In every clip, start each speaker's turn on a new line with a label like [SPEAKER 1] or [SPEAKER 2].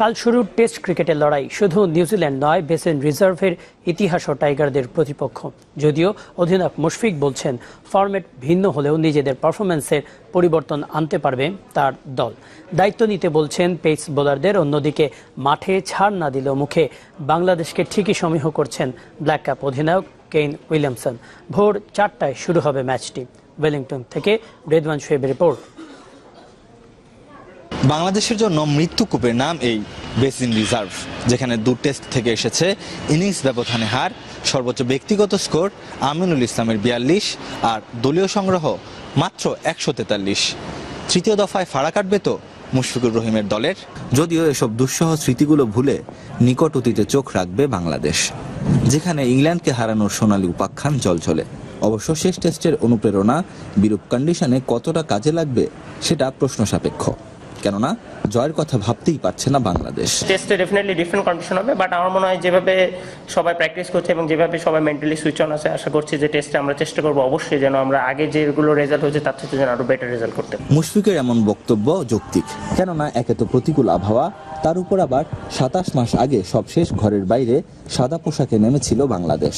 [SPEAKER 1] কাল শুরুর টেস্ট ক্রিকেটের লড়াই। শুধু নিউজিল্যান্ড নয়, বেসেন রিজার্ভের ইতিহাস ও টাইগারদের প্রতিপক্ষ। যদিও অধিনায়ক মুশফিক বলছেন ফরম্যাট ভিন্ন হলেও নিজেদের পারফরম্যান্সের পরিবর্তন আনতে পারবে তার দল। দায়িত্ব নিতে বলছেন পেস বোলারদের অন্যদিকে মাঠে ছাড় না দিলেও মুখে বাংলাদেশকে ঠিকই সমীহ করছেন ব্ল্যাক ক্যাপ অধিনায়ক কেইন উইলিয়ামসন। ভোর চারটায় শুরু হবে ম্যাচটি ওয়েলিংটন থেকে রেদওয়ান শোয়েবের রিপোর্ট।
[SPEAKER 2] বাংলাদেশের জন্য মৃত্যুকূপের নাম এই বেসিন রিজার্ভ, যেখানে দু টেস্ট থেকে এসেছে ইনিংস ব্যবধানে হার, সর্বোচ্চ ব্যক্তিগত স্কোর আমিনুল ইসলামের বিয়াল্লিশ আর দলীয় সংগ্রহ মাত্র একশো তেতাল্লিশ। তৃতীয় দফায় ফাড়া কাটবে তো মুশফিকুর রহিমের দলের। যদিও এসব দুঃসহ স্মৃতিগুলো ভুলে নিকট অতীতে চোখ রাখবে বাংলাদেশ, যেখানে ইংল্যান্ডকে হারানোর সোনালী উপাখ্যান চলচলে। অবশ্য শেষ টেস্টের অনুপ্রেরণা বিরূপ কন্ডিশনে কতটা কাজে লাগবে সেটা প্রশ্ন সাপেক্ষ কেননা জয়ের কথা ভাবতেই পারছে না বাংলাদেশ।
[SPEAKER 3] টেস্টে ডেফিনেটলি ডিফারেন্ট কন্ডিশন হবে বাট আমার মনে হয় যেভাবে সবাই প্র্যাকটিস করছে এবং যেভাবে সবাই মেন্টালি সুইচ অন আছে আশা করছি যে টেস্টে আমরা চেষ্টা করব অবশ্যই যেন আমরা আগে যেগুলো রেজাল্ট হয়েছে তার থেকে যেন আরও বেটার রেজাল্ট করতে পারি।
[SPEAKER 2] মুশফিকের এমন বক্তব্য যৌক্তিক কেননা একে তো প্রতিকূল আবহাওয়া তার উপর আবার সাতাশ মাস আগে সবশেষ ঘরের বাইরে সাদা পোশাকে নেমেছিল বাংলাদেশ।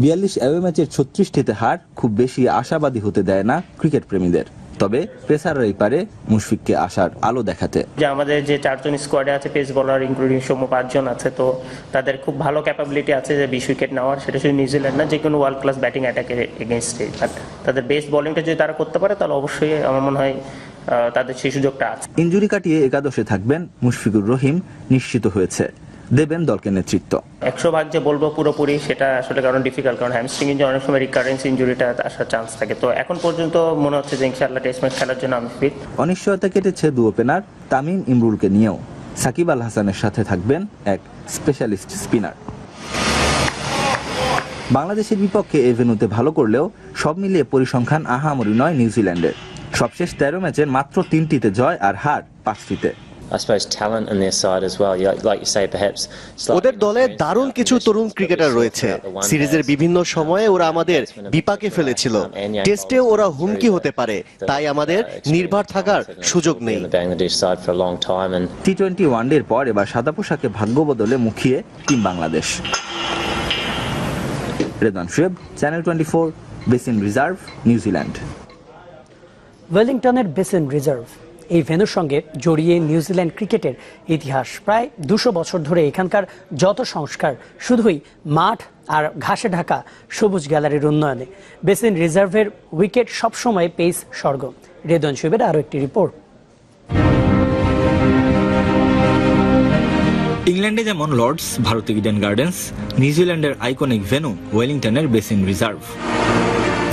[SPEAKER 2] বিয়াল্লিশ অ্যাওয়ে ম্যাচের ছত্রিশটিতে হার খুব বেশি আশাবাদী হতে দেয় না ক্রিকেট প্রেমীদের। তবে পেসাররাই পারে মুশফিককে আসার আলো দেখাতে।
[SPEAKER 3] যে আমাদের যে চারজন স্কোয়াডে আছে পেস বোলার ইনক্লুডিং সৌম্য পাঁচজন আছে তো তাদের খুব ভালো ক্যাপাবিলিটি আছে যে বিশ উইকেট নেওয়ার। সেটা শুধু নিউজিল্যান্ড না যে কোনো ওয়ার্ল্ড ক্লাস ব্যাটিং অ্যাটাকের এগেনস্টে তাদের বেস্ট বোলিংটা যদি তারা করতে পারে তাহলে অবশ্যই আমার মনে হয় তাদের সেই সুযোগটা আছে।
[SPEAKER 2] ইঞ্জুরি কাটিয়ে একাদশে থাকবেন মুশফিকুর রহিম নিশ্চিত হয়েছে। দেবেন দলকে নেতৃত্ব।
[SPEAKER 3] একশো ভাগ যে বলব পুরোপুরি সেটা আসলে কারণ ডিফিকাল্ট কারণ হ্যামস্ট্রিং ইঞ্জুরি অনেক সময় রিকারেন্স ইঞ্জুরিটা আসার চান্স থাকে। তো এখন পর্যন্ত মনে হচ্ছে যে ইনশাআল্লাহ টেস্ট ম্যাচ খেলার জন্য আমি ফিট
[SPEAKER 2] অনিশ্চয়তা কেটেছে দু ওপেনার তামিম ইমরুলকে নিয়েও। সাকিব আল হাসানের সাথে থাকবেন এক স্পেশালিস্ট স্পিনার বাংলাদেশের বিপক্ষে এই ভেন্যুতে ভালো করলেও সব মিলিয়ে পরিসংখ্যান আহামরি নয় নিউজিল্যান্ডের। সবশেষ তেরো ম্যাচের মাত্র তিনটিতে জয় আর হার পাঁচটিতে।
[SPEAKER 4] I suppose talent on their side as well. Like you say, perhaps.
[SPEAKER 5] ওদের দলে দারুণ কিছু তরুণ ক্রিকেটার রয়েছে। সিরিজের বিভিন্ন সময়ে ওরা আমাদের বিপাকে ফেলেছিল। টেস্টেও ওরা হুমকি হতে পারে। তাই আমাদের নির্ভর থাকার সুযোগ নেই।
[SPEAKER 4] In the Bangladesh side for a long time, and
[SPEAKER 2] T twenty ওয়ানডের পর এবার সাদা পোশাকে ভাগ্য বদলে মুখিয়ে team Bangladesh. Redwan Shoeb channel twenty four Basin Reserve New Zealand.
[SPEAKER 1] ওয়েলিংটনের basin reserve. এই ভেনুর সঙ্গে জড়িয়ে নিউজিল্যান্ড ক্রিকেটের ইতিহাস প্রায় দুশো বছর ধরে এখানকার যত সংস্কার, শুধুই মাঠ আর ঘাসে ঢাকা সবুজ গ্যালারির উন্নয়নে। বেসিন রিজার্ভের উইকেট সবসময় পেস স্বর্গ। রেদন শুভের আরও একটি রিপোর্ট।
[SPEAKER 2] ইংল্যান্ডে যেমন লর্ডস, ভারতে ইডেন গার্ডেন্স নিউজিল্যান্ডের আইকনিক ভেনু, ওয়েলিংটনের বেসিন রিজার্ভ।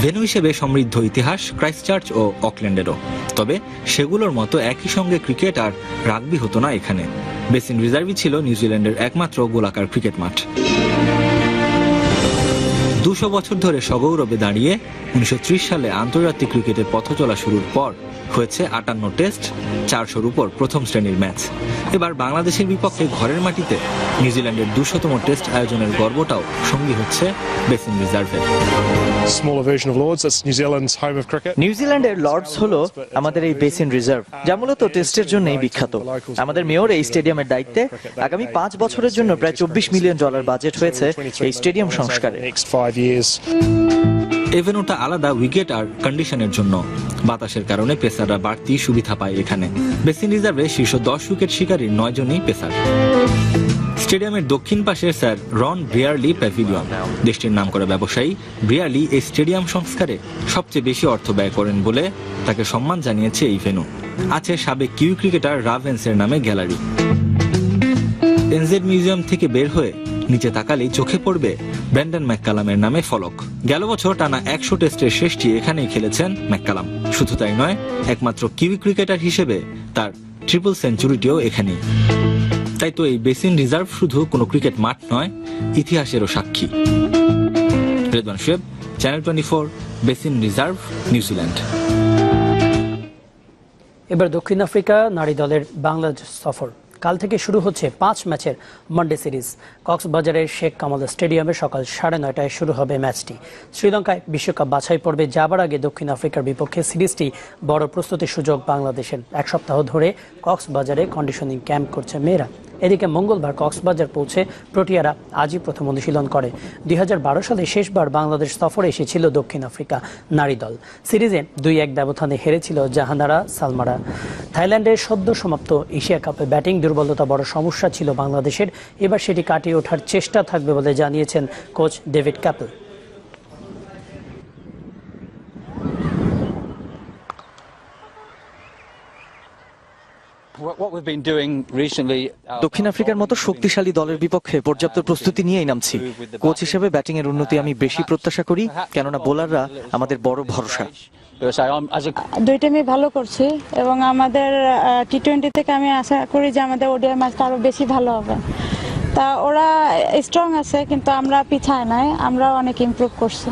[SPEAKER 2] ভেনু হিসেবে সমৃদ্ধ ইতিহাস ক্রাইস্টচার্চ ও অকল্যান্ডেরও। তবে সেগুলোর মতো একই সঙ্গে ক্রিকেট আর রাগবি হতো না এখানে। বেসিন রিজার্ভই ছিল নিউজিল্যান্ডের একমাত্র গোলাকার ক্রিকেট মাঠ। দুশো বছর ধরে সগৌরবে দাঁড়িয়ে উনিশশো ত্রিশ সালে আন্তর্জাতিক ক্রিকেটের পথ চলা শুরুর পর হয়েছে আটান্ন টেস্ট চারশোর উপর প্রথম শ্রেণির ম্যাচ। এবার বাংলাদেশের বিপক্ষে ঘরের মাটিতে নিউজিল্যান্ডের দুশোতম টেস্ট আয়োজনের গর্বটাও সঙ্গী হচ্ছে বেসিন রিজার্ভের
[SPEAKER 6] cricket.
[SPEAKER 7] নিউজিল্যান্ডের লর্ডস হলো আমাদের এই বেসিন রিজার্ভ যা মূলত টেস্টের জন্যই বিখ্যাত। আমাদের মেয়র এই স্টেডিয়ামের দায়িত্বে আগামী পাঁচ বছরের জন্য প্রায় চব্বিশ মিলিয়ন ডলার বাজেট হয়েছে এই স্টেডিয়াম সংস্কারে।
[SPEAKER 6] Years.
[SPEAKER 2] এভেনুটা আলাদা উইকেট আর কন্ডিশনের জন্য। বাতাসের কারণে পেসাররা বাড়তি সুবিধা পায় এখানে। বেসিন রিজার্ভে শীর্ষ দশ উইকেট শিকারী নয় জনই পেসার। স্টেডিয়ামের দক্ষিণ পাশে স্যার রন ব্রিয়ারলি প্যাভিলিয়ন। দেশটির নামকরা ব্যবসায়ী ব্রিয়ারলি এই স্টেডিয়াম সংস্কারে সবচেয়ে বেশি অর্থ ব্যয় করেন বলে তাকে সম্মান জানিয়েছে এই ভেনু আছে সাবেক কিউ ক্রিকেটার রাভেন্সের নামে গ্যালারি। এনজেড মিউজিয়াম থেকে বের হয়ে নিচে তাকালেই চোখে পড়বে ব্র্যান্ডন ম্যাককালামের নামে ফলক। গেল বছর টানা একশো টেস্টের শেষটি এখানেই খেলেছেন ম্যাককালাম। শুধু তাই নয়, একমাত্র কিউই ক্রিকেটার হিসেবে তার ট্রিপল সেঞ্চুরিটিও এখানেই। তাই তো এই বেসিন রিজার্ভ শুধু কোনো ক্রিকেট মাঠ নয়, ইতিহাসেরও সাক্ষী। Redwan Shoeb channel twenty four, Basin Reserve, New Zealand.
[SPEAKER 1] এবার দক্ষিণ আফ্রিকা, নারী দলের বাংলাদেশ সফর। কাল থেকে শুরু হচ্ছে পাঁচ ম্যাচের ওয়ানডে সিরিজ কক্সবাজারের শেখ কামাল স্টেডিয়ামে সকাল সাড়ে নয়টায় শুরু হবে ম্যাচটি। শ্রীলঙ্কায় বিশ্বকাপ বাছাই পর্বে যাবার আগে দক্ষিণ আফ্রিকার বিপক্ষে সিরিজটি বড় প্রস্তুতির সুযোগ বাংলাদেশের। এক সপ্তাহ ধরে কক্সবাজারে কন্ডিশনিং ক্যাম্প করছে মেয়েরা। এদিকে মঙ্গলবার কক্সবাজার পৌঁছে প্রোটিয়ারা আজই প্রথম অনুশীলন করে। দুই হাজার বারো সালে শেষবার বাংলাদেশ সফরে এসেছিল দক্ষিণ আফ্রিকা নারী দল। সিরিজে দুই এক ব্যবধানে হেরেছিল জাহানারা, সালমারা। থাইল্যান্ডের সদ্য সমাপ্ত এশিয়া কাপে ব্যাটিং দুর্বলতা বড় সমস্যা ছিল বাংলাদেশের। এবার সেটি কাটিয়ে ওঠার চেষ্টা থাকবে বলে জানিয়েছেন কোচ ডেভিড ক্যাপেল।
[SPEAKER 8] দক্ষিণ আফ্রিকার মতো শক্তিশালী দলের বিপক্ষে পর্যাপ্ত প্রস্তুতি নিয়েই নামছি। কোচ হিসেবে ব্যাটিং এর উন্নতি আমি বেশি প্রত্যাশা করি কেননা বোলাররা আমাদের বড় ভরসা।
[SPEAKER 9] a
[SPEAKER 10] দুই টিমই ভালো করছি এবং আমাদের টি টোয়েন্টি থেকে আমি আশা করি যে আমাদের ওডিআই ম্যাচটা আরও বেশি ভালো হবে। তা ওরা স্ট্রং আছে কিন্তু আমরা পিছায় নাই আমরা অনেক ইমপ্রুভ করছি।